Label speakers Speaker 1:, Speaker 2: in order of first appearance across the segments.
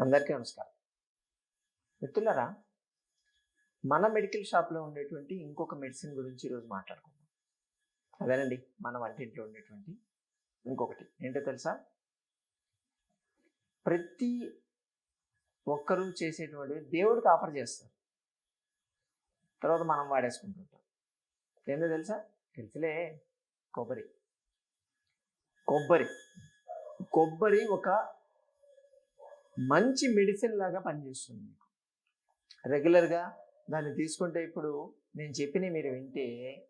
Speaker 1: అందరికీ నమస్కారం. మిత్రులరా మన మెడికల్ షాప్లో ఉండేటువంటి ఇంకొక మెడిసిన్ గురించి ఈరోజు మాట్లాడుకుందాం. అదేనండి మన వంటింట్లో ఉండేటువంటి ఇంకొకటి. ఏంటో తెలుసా? ప్రతి ఒక్కరూ చేసేటువంటి దేవుడికి ఆఫర్ చేస్తారు. తర్వాత మనం వాడేసుకుంటుంటాం. ఏంటో తెలుసా? తెలుసులే కొబ్బరి. కొబ్బరి. కొబ్బరి ఒక మంచి మెడిసిన్ లాగా పనిచేస్తుంది మీకు. రెగ్యులర్గా దాన్ని తీసుకుంటే ఇప్పుడు నేను చెప్పిన మీరు వింటే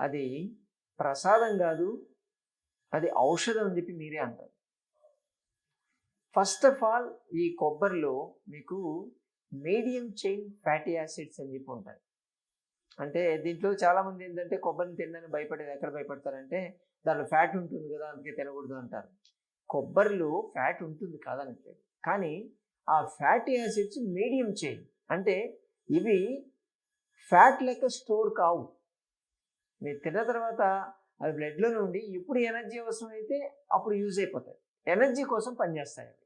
Speaker 1: అది ప్రసాదం కాదు అది ఔషధం అని చెప్పి మీరే అంటారు. ఫస్ట్ ఆఫ్ ఆల్ ఈ కొబ్బరిలో మీకు మీడియం చైన్ ఫ్యాటీ యాసిడ్స్ అని చెప్పి ఉంటాయి. అంటే దీంట్లో చాలామంది ఏంటంటే కొబ్బరిని తినడానికి భయపడేది ఎక్కడ భయపడతారంటే దానిలో ఫ్యాట్ ఉంటుంది కదా అందుకే తినకూడదు అంటారు. కొబ్బరిలో ఫ్యాట్ ఉంటుంది కాదనట్లేదు. కానీ ఆ ఫ్యాటీ యాసిడ్స్ మీడియం చైన్ అంటే ఇవి ఫ్యాట్ లెక్క స్టోర్ కావు. మీరు తిన్న తర్వాత అవి బ్లడ్లో నుండి ఎప్పుడు ఎనర్జీ అవసరం అయితే అప్పుడు యూజ్ అయిపోతాయి. ఎనర్జీ కోసం పనిచేస్తాయి అవి.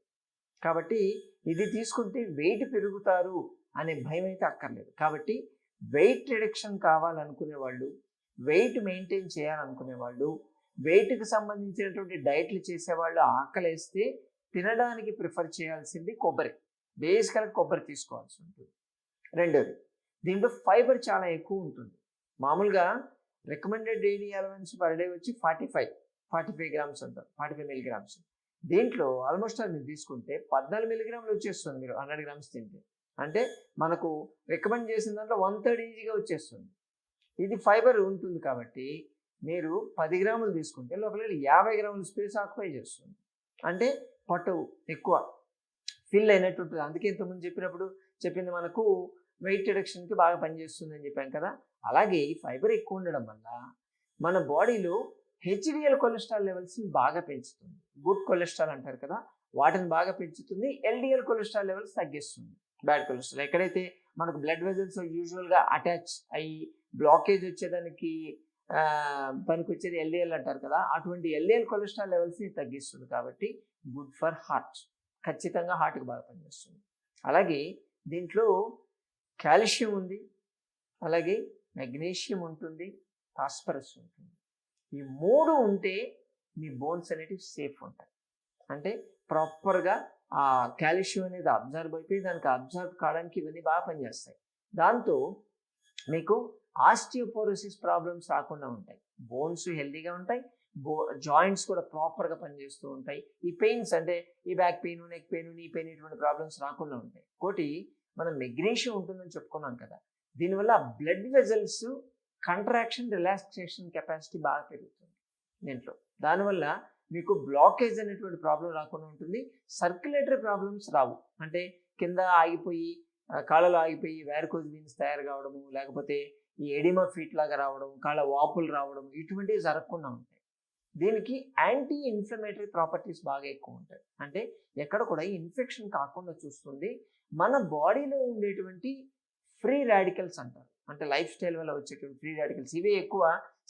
Speaker 1: కాబట్టి ఇది తీసుకుంటే వెయిట్ పెరుగుతారు అనే భయం అయితే అక్కర్లేదు. కాబట్టి వెయిట్ రిడక్షన్ కావాలనుకునే వాళ్ళు వెయిట్ మెయింటైన్ చేయాలనుకునే వాళ్ళు వెయిట్కి సంబంధించినటువంటి డైట్లు చేసేవాళ్ళు ఆకలేస్తే తినడానికి ప్రిఫర్ చేయాల్సింది కొబ్బరి. బేసికల్గా కొబ్బరి తీసుకోవాల్సి ఉంటుంది. రెండోది దీంట్లో ఫైబర్ చాలా ఎక్కువ ఉంటుంది. మామూలుగా recommended daily allowance per day వచ్చి forty five forty five grams అంటారు ఫార్టీ ఫైవ్ మిలిగ్రామ్స్ దీంట్లో ఆల్మోస్ట్ అది మీరు తీసుకుంటే పద్నాలుగు మిలిగ్రాములు వచ్చేస్తుంది మీరు హండ్రెడ్ గ్రామ్స్ తింటే. అంటే మనకు రికమెండ్ చేసిన దాంట్లో వన్ థర్డ్ ఈజీగా వచ్చేస్తుంది. ఇది ఫైబర్ ఉంటుంది కాబట్టి మీరు పది గ్రాములు తీసుకుంటే లోపల యాభై గ్రాముల స్పేస్ ఆక్యుపై చేస్తుంది. అంటే పట్టు ఎక్కువ ఫిల్ అయినట్టు ఉంటుంది అందుకే ఇంతకుముందు చెప్పినప్పుడు చెప్పింది మనకు వెయిట్ రిడక్షన్కి బాగా పనిచేస్తుంది అని చెప్పాం కదా. అలాగే ఈ ఫైబర్ ఎక్కువ ఉండడం వల్ల మన బాడీలో హెచ్డిఎల్ కొలెస్ట్రాల్ లెవెల్స్ని బాగా పెంచుతుంది. గుడ్ కొలెస్ట్రాల్ అంటారు కదా వాటిని బాగా పెంచుతుంది. ఎల్డిఎల్ కొలెస్ట్రాల్ లెవెల్స్ తగ్గిస్తుంది. Bad cholesterol. ఎక్కడైతే మనకు బ్లడ్ వెజల్స్ యూజువల్గా అటాచ్ అయ్యి బ్లాకేజ్ వచ్చేదానికి పనికొచ్చేది ఎల్డిఎల్ అంటారు కదా అటువంటి ఎల్డిఎల్ కొలెస్ట్రాల్ లెవెల్స్ని తగ్గిస్తుంది కాబట్టి గుడ్ ఫర్ హార్ట్ ఖచ్చితంగా హార్ట్కి బాగా పనిచేస్తుంది. అలాగే దీంట్లో కాల్షియం ఉంది అలాగే మెగ్నీషియం ఉంటుంది ఫాస్ఫరస్ ఉంటుంది. ఈ మూడు ఉంటే మీ బోన్స్ అనేటివి సేఫ్ ఉంటాయి. అంటే ప్రాపర్గా ఆ కాల్షియం అనేది అబ్జర్వ్ అయిపోయి దానికి అబ్జర్వ్ కావడానికి ఇవన్నీ బాగా పనిచేస్తాయి. దాంతో మీకు ఆస్టియోపోరోసిస్ ప్రాబ్లమ్స్ రాకుండా ఉంటాయి. బోన్స్ హెల్తీగా ఉంటాయి. బో జాయింట్స్ కూడా ప్రాపర్గా పనిచేస్తూ ఉంటాయి. ఈ పెయిన్స్ అంటే ఈ back pain neck pain knee pain ఇటువంటి ప్రాబ్లమ్స్ రాకుండా ఉంటాయి. ఒకటి మనం మెగ్నీషియం ఉంటుందని చెప్పుకున్నాం కదా దీనివల్ల blood vessels contraction relaxation capacity బాగా పెరుగుతుంది దీంట్లో. దానివల్ల మీకు బ్లాకేజ్ అనేటువంటి ప్రాబ్లం రాకుండా ఉంటుంది. సర్క్యులేటరీ ప్రాబ్లమ్స్ రావు. అంటే కింద ఆగిపోయి కాళ్ళలో ఆగిపోయి వ్యారికోజ్ వీన్స్ తయారు కావడము లేకపోతే ఎడిమా ఫీట్ లాగా రావడం కాళ్ళ వాపులు రావడం ఇటువంటివి జరగకుండా ఉంటాయి. దీనికి యాంటీ ఇన్ఫ్లమేటరీ ప్రాపర్టీస్ బాగా ఎక్కువ ఉంటాయి. అంటే ఎక్కడ కూడా ఇన్ఫెక్షన్ కాకుండా చూస్తుంది. మన బాడీలో ఉండేటువంటి ఫ్రీ రాడికల్స్ అంటారు. అంటే లైఫ్ స్టైల్ వల్ల వచ్చేటువంటి ఫ్రీ రాడికల్స్. ఇవే ఎక్కువ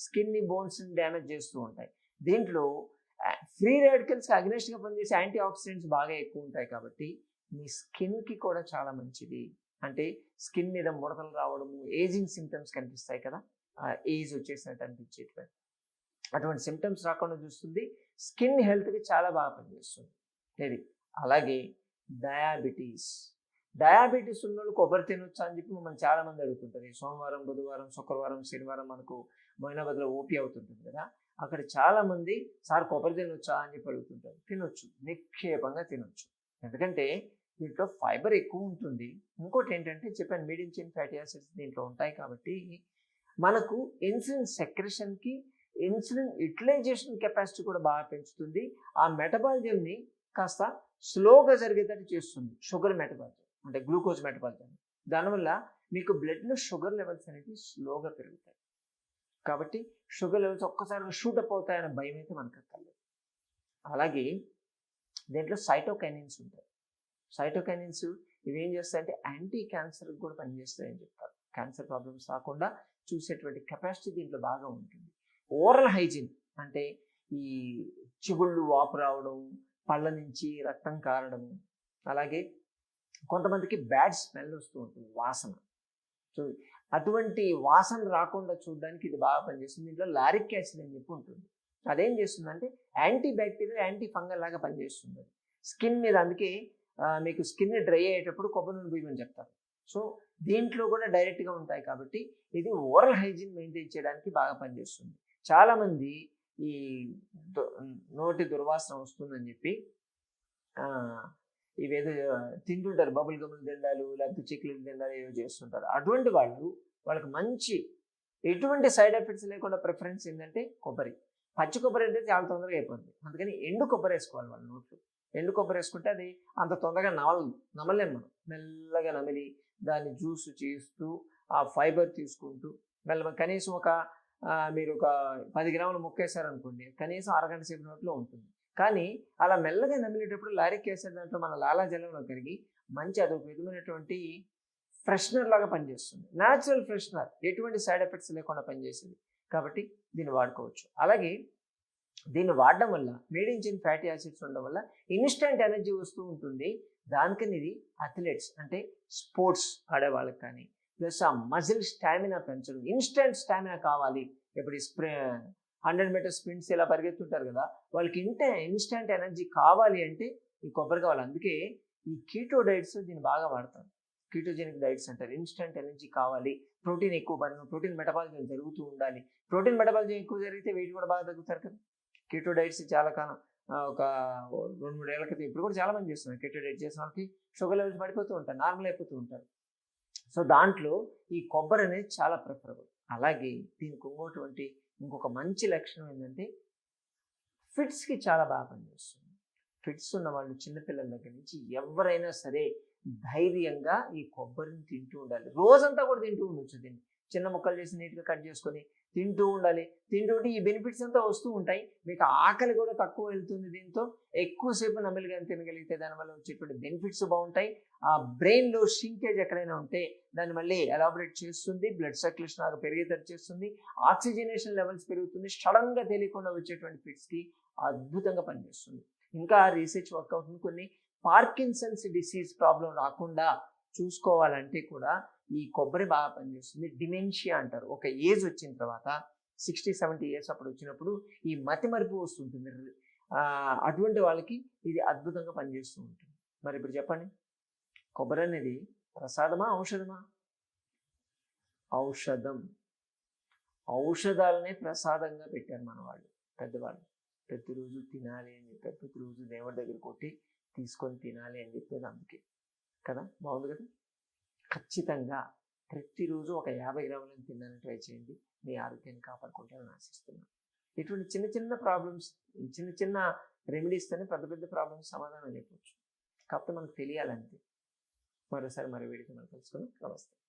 Speaker 1: స్కిన్ని బోన్స్ని డ్యామేజ్ చేస్తూ ఉంటాయి. దీంట్లో ఫ్రీ రాడికల్స్కి అగ్నెస్ట్గా పనిచేసే యాంటీ ఆక్సిడెంట్స్ బాగా ఎక్కువ ఉంటాయి కాబట్టి మీ స్కిన్కి కూడా చాలా మంచిది. అంటే స్కిన్ మీద ముడతలు రావడము ఏజింగ్ సిమ్టమ్స్ కనిపిస్తాయి కదా? ఏజ్ వచ్చేసినట్టు అనిపించేటువంటి. అటువంటి సిమ్టమ్స్ రాకుండా చూస్తుంది. స్కిన్ హెల్త్కి చాలా బాగా పనిచేస్తుంది. ఇది అలాగే డయాబెటీస్. డయాబెటీస్ ఉన్న వాళ్ళు కొబ్బరి తినొచ్చా అని చెప్పి మనం చాలా మంది అడుగుతుంటారు సోమవారం బుధవారం శుక్రవారం శనివారం మనకు మొయినాబాద్లో ఓపీ అవుతుంటుంది కదా? అక్కడ చాలామంది సార్ కొబ్బరి తినొచ్చా? అని చెప్పి అడుగుతుంటారు. తినొచ్చు. నిక్షేపంగా తినొచ్చు. ఎందుకంటే దీంట్లో ఫైబర్ ఎక్కువ ఉంటుంది. ఇంకోటి ఏంటంటే చెప్పాను మీడియం చైన్ ఫ్యాటీ యాసిడ్స్ దీంట్లో ఉంటాయి కాబట్టి మనకు ఇన్సులిన్ సెక్రెషన్కి ఇన్సులిన్ యూటిలైజేషన్ కెపాసిటీ కూడా బాగా పెంచుతుంది. ఆ మెటబాలిజంని కాస్త స్లోగా జరిగేటట్టు చేస్తుంది. షుగర్ మెటబాలిజం అంటే గ్లూకోజ్ మెటబాలిజం దానివల్ల మీకు బ్లడ్లో షుగర్ లెవెల్స్ అనేవి స్లోగా పెరుగుతాయి. కాబట్టి షుగర్ లెవెల్స్ ఒక్కసారిగా షూటప్ అవుతాయనే భయం అయితే మనకు కలదు అలాగే దీంట్లో సైటోకైనిన్స్ ఉంటాయి. సైటోకైనిన్స్ ఇవి ఏం చేస్తాయంటే యాంటీ క్యాన్సర్ కూడా పనిచేస్తాయని చెప్తారు. క్యాన్సర్ ప్రాబ్లమ్స్ రాకుండా చూసేటువంటి కెపాసిటీ దీంట్లో బాగా ఉంటుంది. ఓరల్ హైజీన్ అంటే ఈ చిగుళ్ళు వాపు రావడం పళ్ళ నుంచి రక్తం కారడము అలాగే కొంతమందికి బ్యాడ్ స్మెల్ వస్తూ ఉంటుంది వాసన. సో అటువంటి వాసన రాకుండా చూడడానికి ఇది బాగా పనిచేస్తుంది. దీంట్లో లారిక్ యాసిడ్ అని చెప్పి ఉంటుంది. అదేం చేస్తుందంటే యాంటీ బ్యాక్టీరియల్ యాంటీ ఫంగల్ లాగా పనిచేస్తుంది. స్కిన్ మీద అందుకే మీకు స్కిన్ డ్రై అయ్యేటప్పుడు కొబ్బరి నూనె పోయమని చెప్తారు. సో దీంట్లో కూడా డైరెక్ట్గా ఉంటాయి కాబట్టి ఇది ఓరల్ హైజీన్ మెయింటైన్ చేయడానికి బాగా పనిచేస్తుంది. చాలామంది ఈ నోటి దుర్వాసన వస్తుందని చెప్పి ఇవేదో తింటుంటారు. బబుల్ గమ్ములు తిండాలు లేకపోతే చిక్కులు తిండాలు ఏవో చేస్తుంటారు. అటువంటి వాళ్ళు వాళ్ళకి మంచి ఎటువంటి సైడ్ ఎఫెక్ట్స్ లేకుండా ప్రిఫరెన్స్ ఏంటంటే కొబ్బరి. పచ్చి కొబ్బరి అంటే చాలా తొందరగా అయిపోతుంది అందుకని ఎండు కొబ్బరి వేసుకోవాలి వాళ్ళ నోట్లో. ఎండు కొబ్బరి వేసుకుంటే అది అంత తొందరగా నమలదు నమలేము మనం. మెల్లగా నమిలి దాన్ని జ్యూస్ చేస్తూ ఆ ఫైబర్ తీసుకుంటూ మెల్ల కనీసం ఒక మీరు ఒక పది గ్రాములు ముక్కేశారనుకోండి కనీసం అరగంట సేపు నోట్లో ఉంటుంది. కానీ అలా మెల్లగా నమిలేటప్పుడు లారిక్ యాసిడ్ దాంట్లో మన లాలాజలంలో కరిగి మంచి అది ఒక విధమైనటువంటి ఫ్రెషనర్ లాగా పనిచేస్తుంది. న్యాచురల్ ఫ్రెషనర్ ఎటువంటి సైడ్ ఎఫెక్ట్స్ లేకుండా పనిచేసేది. కాబట్టి దీన్ని వాడుకోవచ్చు. అలాగే దీన్ని వాడడం వల్ల మేడించిన ఫ్యాటీ యాసిడ్స్ ఉండడం వల్ల ఇన్స్టెంట్ ఎనర్జీ వస్తూ ఉంటుంది. దానికని ఇది అథ్లెట్స్ అంటే స్పోర్ట్స్ ఆడే వాళ్ళకి కానీ ప్లస్ ఆ మజిల్ స్టామినా పెంచడం. ఇన్స్టెంట్ స్టామినా కావాలి. ఇప్పుడు స్ప్రే హండ్రెడ్ మీటర్ స్ప్రింట్స్ ఇలా పరిగెత్తుంటారు కదా వాళ్ళకి ఇంటే ఇన్స్టెంట్ ఎనర్జీ కావాలి అంటే ఈ కొబ్బరి కావాలి. అందుకే ఈ కీటో డైట్స్ దీన్ని బాగా వాడతారు. కీటోజెనిక్ డైట్స్ అంటారు. ఇన్స్టెంట్ ఎనర్జీ కావాలి. ప్రోటీన్ ఎక్కువ పని ప్రోటీన్ మెటబాలిజం జరుగుతూ ఉండాలి. ప్రోటీన్ మెటబాలిజం ఎక్కువ జరిగితే వెయిట్ కూడా బాగా తగ్గుతారు కదా. కీటో డైట్స్ చాలా కాలం ఒక రెండు మూడు ఏళ్ళ క్రితం ఇప్పుడు కూడా చాలా మంది చేస్తున్నారు. కీటో డైట్ చేసిన వాళ్ళకి షుగర్ లెవెల్స్ పడిపోతూ ఉంటారు నార్మల్ అయిపోతూ ఉంటారు. సో దాంట్లో ఈ కొబ్బరి అనేది చాలా ప్రిఫరబుల్. అలాగే దీనికి ఇంకోటువంటి ఇంకొక మంచి లక్షణం ఏంటంటే ఫిట్స్కి చాలా బాగా పనిచేస్తుంది. ఫిట్స్ ఉన్న వాళ్ళు చిన్నపిల్లల దగ్గర నుంచి ఎవరైనా సరే ధైర్యంగా ఈ కొబ్బరిని తింటూ ఉండాలి. రోజంతా కూడా తింటూ ఉండొచ్చు దీన్ని. చిన్న ముక్కలు చేసి నీట్గా కట్ చేసుకొని తింటూ ఉండాలి. తింటూ ఉంటే ఈ బెనిఫిట్స్ అంతా వస్తూ ఉంటాయి. మీకు ఆకలి కూడా తక్కువ వెళ్తుంది దీంతో. ఎక్కువసేపు నమిలిగా తినగలిగితే దానివల్ల వచ్చేటువంటి బెనిఫిట్స్ బాగుంటాయి. ఆ బ్రెయిన్లో షింకేజ్ ఎక్కడైనా ఉంటే దాన్ని మళ్ళీ ఎలాబరేట్ చేస్తుంది. బ్లడ్ సర్క్యులేషన్ బాగా పెరిగేటట్టు చేస్తుంది. ఆక్సిజనేషన్ లెవెల్స్ పెరుగుతుంది. సడన్గా తెలియకుండా వచ్చేటువంటి ఫిట్స్కి అద్భుతంగా పనిచేస్తుంది. ఇంకా రీసెర్చ్ వర్క్ అవుతుంది కొన్ని. పార్కిన్సన్స్ డిసీజ్ ప్రాబ్లం రాకుండా చూసుకోవాలంటే కూడా ఈ కొబ్బరి బాగా పనిచేస్తుంది. డిమెన్షియా అంటారు. ఒక ఏజ్ వచ్చిన తర్వాత సిక్స్టీ సెవెంటీ ఇయర్స్ అప్పుడు వచ్చినప్పుడు ఈ మతి మరుపు వస్తుంటుంది. అటువంటి వాళ్ళకి ఇది అద్భుతంగా పనిచేస్తూ ఉంటుంది. మరి ఇప్పుడు చెప్పండి. కొబ్బరి అనేది ప్రసాదమా ఔషధమా? ఔషధం. ఔషధాలనే ప్రసాదంగా పెట్టారు మన వాళ్ళు పెద్దవాళ్ళు. ప్రతిరోజు తినాలి అని చెప్పారు ప్రతిరోజు దేవుడి దగ్గర కొట్టి తీసుకొని తినాలి అని చెప్పేది అందుకే. కదా? బాగుంది కదా? ఖచ్చితంగా ప్రతిరోజు ఒక యాభై గ్రాములను తినడానికి ట్రై చేయండి. మీ ఆరోగ్యాన్ని కాపాడుకుంటారని ఆశిస్తున్నాను. ఇటువంటి చిన్న చిన్న ప్రాబ్లమ్స్ చిన్న చిన్న రెమెడీస్తోనే పెద్ద పెద్ద ప్రాబ్లమ్స్ సమాధానం చెప్పవచ్చు కాకపోతే మనకు తెలియాలంతే. మరోసారి మరో వీడికి మనం తెలుసుకుందాం నమస్తే.